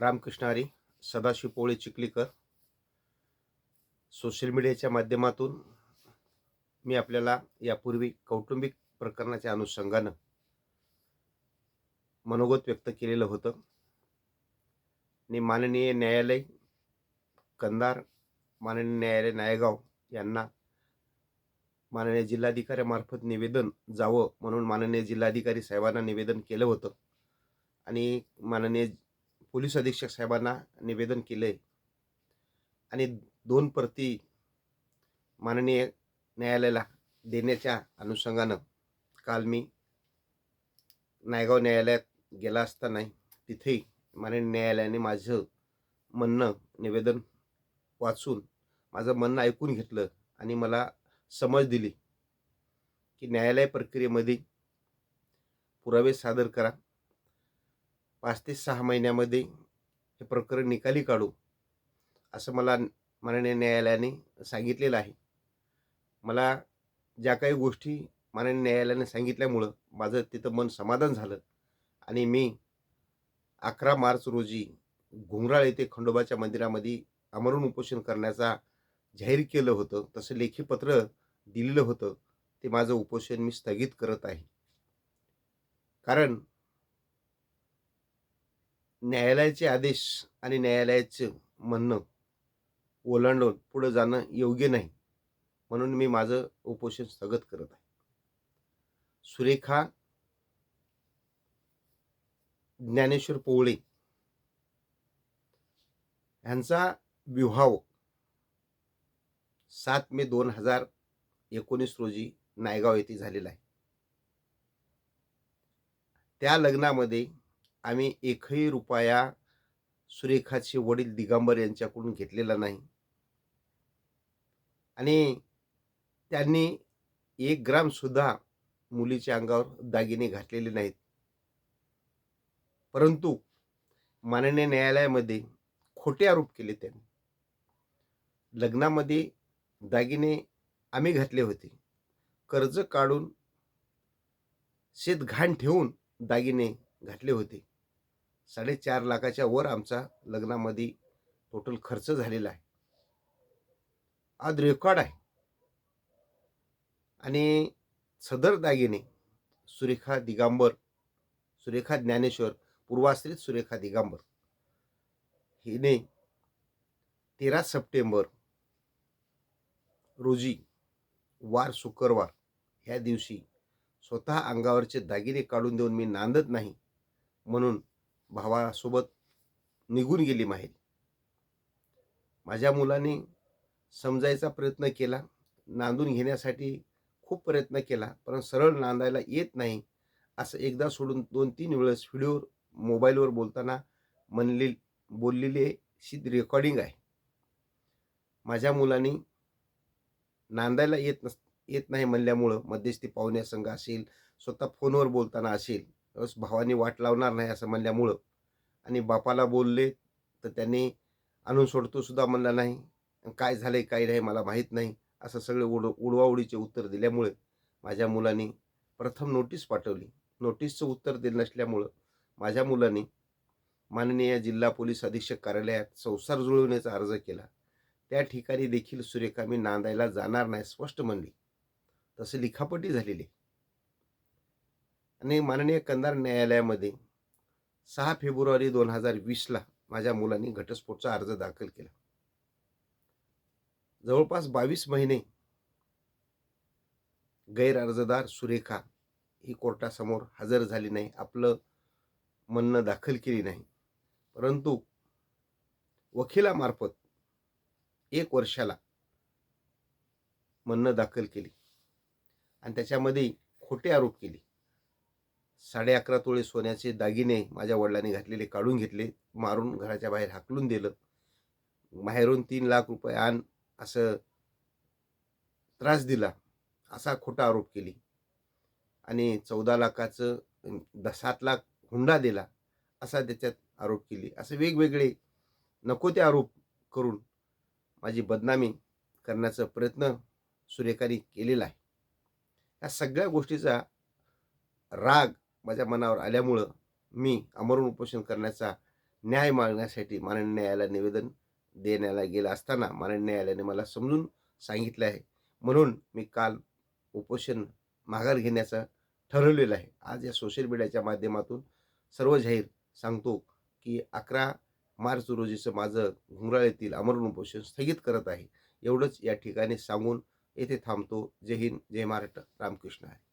रामकृष्णारी सदाशिव पोळे चिखलीकर. सोशल मीडियाच्या माध्यमातून मी आपल्याला यापूर्वी कौटुंबिक प्रकरणाच्या अनुषंगानं मनोगत व्यक्त केलेलं होतं. आणि माननीय न्यायालय कंधार माननीय न्यायालय नायगाव यांना माननीय जिल्हाधिकाऱ्यामार्फत निवेदन जावं म्हणून माननीय जिल्हाधिकारी साहेबांना निवेदन केलं होतं. आणि माननीय पोलीस अधीक्षक साहेबांना निवेदन केलं आहे आणि दोन प्रती माननीय न्यायालयाला देण्याच्या अनुषंगानं काल मी नायगाव न्यायालयात गेला असताना तिथेही माननीय न्यायालयाने माझं म्हणणं निवेदन वाचून माझं म्हणणं ऐकून घेतलं आणि मला समज दिली की न्यायालय प्रक्रियेमध्ये पुरावे सादर करा. पाच ते सहा महिन्यामध्ये हे प्रकरण निकाली काढू असं मला माननीय न्यायालयाने सांगितलेलं आहे. मला ज्या काही गोष्टी माननीय न्यायालयाने सांगितल्यामुळं माझं तिथं मन समाधान झालं आणि मी अकरा मार्च रोजी घुंगराळ येथे खंडोबाच्या मंदिरामध्ये आमरण उपोषण करण्याचा जाहीर केलं होतं तसं लेखी पत्र दिलेलं होतं ते माझं उपोषण मी स्थगित करत आहे. कारण न्यायालयाचे आदेश आणि न्यायालयाचं म्हणणं ओलांडून पुढं जाणं योग्य नाही म्हणून मी माझं उपोषण स्थगित करत आहे. सुरेखा ज्ञानेश्वर पोवळे ह्यांचा विवाह सात मे दोन हजार एकोणीस रोजी नायगाव येथे झालेला आहे. त्या लग्नामध्ये आम्ही एकही रुपया सुरेखाचे वडील दिगंबर यांच्याकडून घेतलेला नाही. आणि त्यांनी एक ग्राम सुद्धा मुलीच्या अंगावर दागिने घातलेले नाहीत. परंतु माननीय न्यायालयामध्ये खोटे आरोप केले त्यांनी. लग्नामध्ये दागिने आम्ही घातले होते. कर्ज काढून शेत घाण ठेवून दागिने घातले होते. साडेचार लाखाच्या वर आमचा लग्नामध्ये टोटल खर्च झालेला आहे. आज रेकॉर्ड आहे. आणि सदर दागिने सुरेखा दिगांबर सुरेखा ज्ञानेश्वर पूर्वाश्रित सुरेखा दिगांबर हिने तेरा सप्टेंबर रोजी वार शुक्रवार ह्या दिवशी स्वतः अंगावरचे दागिने काढून देऊन मी नांदत नाही म्हणून भावासोबत निघून गेली माहेरी. माझ्या मुलाने समजायचा प्रयत्न केला. नांदून घेण्यासाठी खूप प्रयत्न केला पण सरळ नांदायला येत नाही. असं एकदा सोडून दोन तीन वेळेस व्हिडिओ मोबाईलवर बोलताना म्हणले बोललेली शी रेकॉर्डिंग आहे. माझ्या मुलाने नांदायला येत नस येत नाही म्हणल्यामुळं मध्यस्थी पाहुण्यासंघ असेल स्वतः फोनवर बोलताना असेल भावाने वाट लावणार नाही असं म्हणल्यामुळं. आणि बापाला बोलले तर त्यांनी आणून सोडतो सुद्धा म्हणला नाही. काय झालंय काय नाही मला माहीत नाही असं सगळे उड उडवाउडीचे उत्तर दिल्यामुळे माझ्या मुलाने प्रथम नोटीस पाठवली. नोटीसचं उत्तर दिलं नसल्यामुळं माझ्या मुलाने माननीय जिल्हा पोलीस अधीक्षक कार्यालयात संसार जुळवण्याचा अर्ज केला. त्या ठिकाणी देखील सुरेखा मी नांदायला जाणार नाही स्पष्ट म्हणली. तसं लिखापटी झालेली. आणि माननीय कंधार न्यायालयामध्ये सहा फेब्रुवारी दोन हजार वीसला माझ्या मुलांनी घटस्फोटचा अर्ज दाखल केला. जवळपास बावीस महिने गैर अर्जदार सुरेखा ही कोर्टासमोर हजर झाली नाही आपलं म्हणणं दाखल केली नाही. परंतु वकिलामार्फत एक वर्षाला म्हणणं दाखल केली आणि त्याच्यामध्ये खोटे आरोप केले. साडे अकरा तोळे सोन्याचे दागिने माझ्या वडिलांनी घातलेले काढून घेतले मारून घराच्या बाहेर हाकलून दिलं. बाहेरून तीन लाख रुपये आण असं त्रास दिला. असा खोटा आरोप केली. आणि चौदा लाखाचं द सात लाख हुंडा दिला असा त्याच्यात आरोप केली. असे वेगवेगळे नको ते आरोप करून माझी बदनामी करण्याचा प्रयत्न सुरेखाने केलेला आहे. या सगळ्या गोष्टीचा राग माझ्या मनावर आल्यामुळं मी आमरण उपोषण करण्याचा न्याय मागण्यासाठी माननीय न्यायालयाला निवेदन देण्याला गेलं असताना माननीय न्यायालयाने मला समजून सांगितलं आहे. म्हणून मी काल उपोषण माघार घेण्याचं ठरवलेलं आहे. आज या सोशल मीडियाच्या माध्यमातून सर्व जाहीर सांगतो की अकरा मार्च रोजीचं माझं घुंगराळ येथील अमरण उपोषण स्थगित करत आहे. एवढंच या ठिकाणी सांगून येथे थांबतो. जय हिंद जय महाराष्ट्र. रामकृष्ण आहे.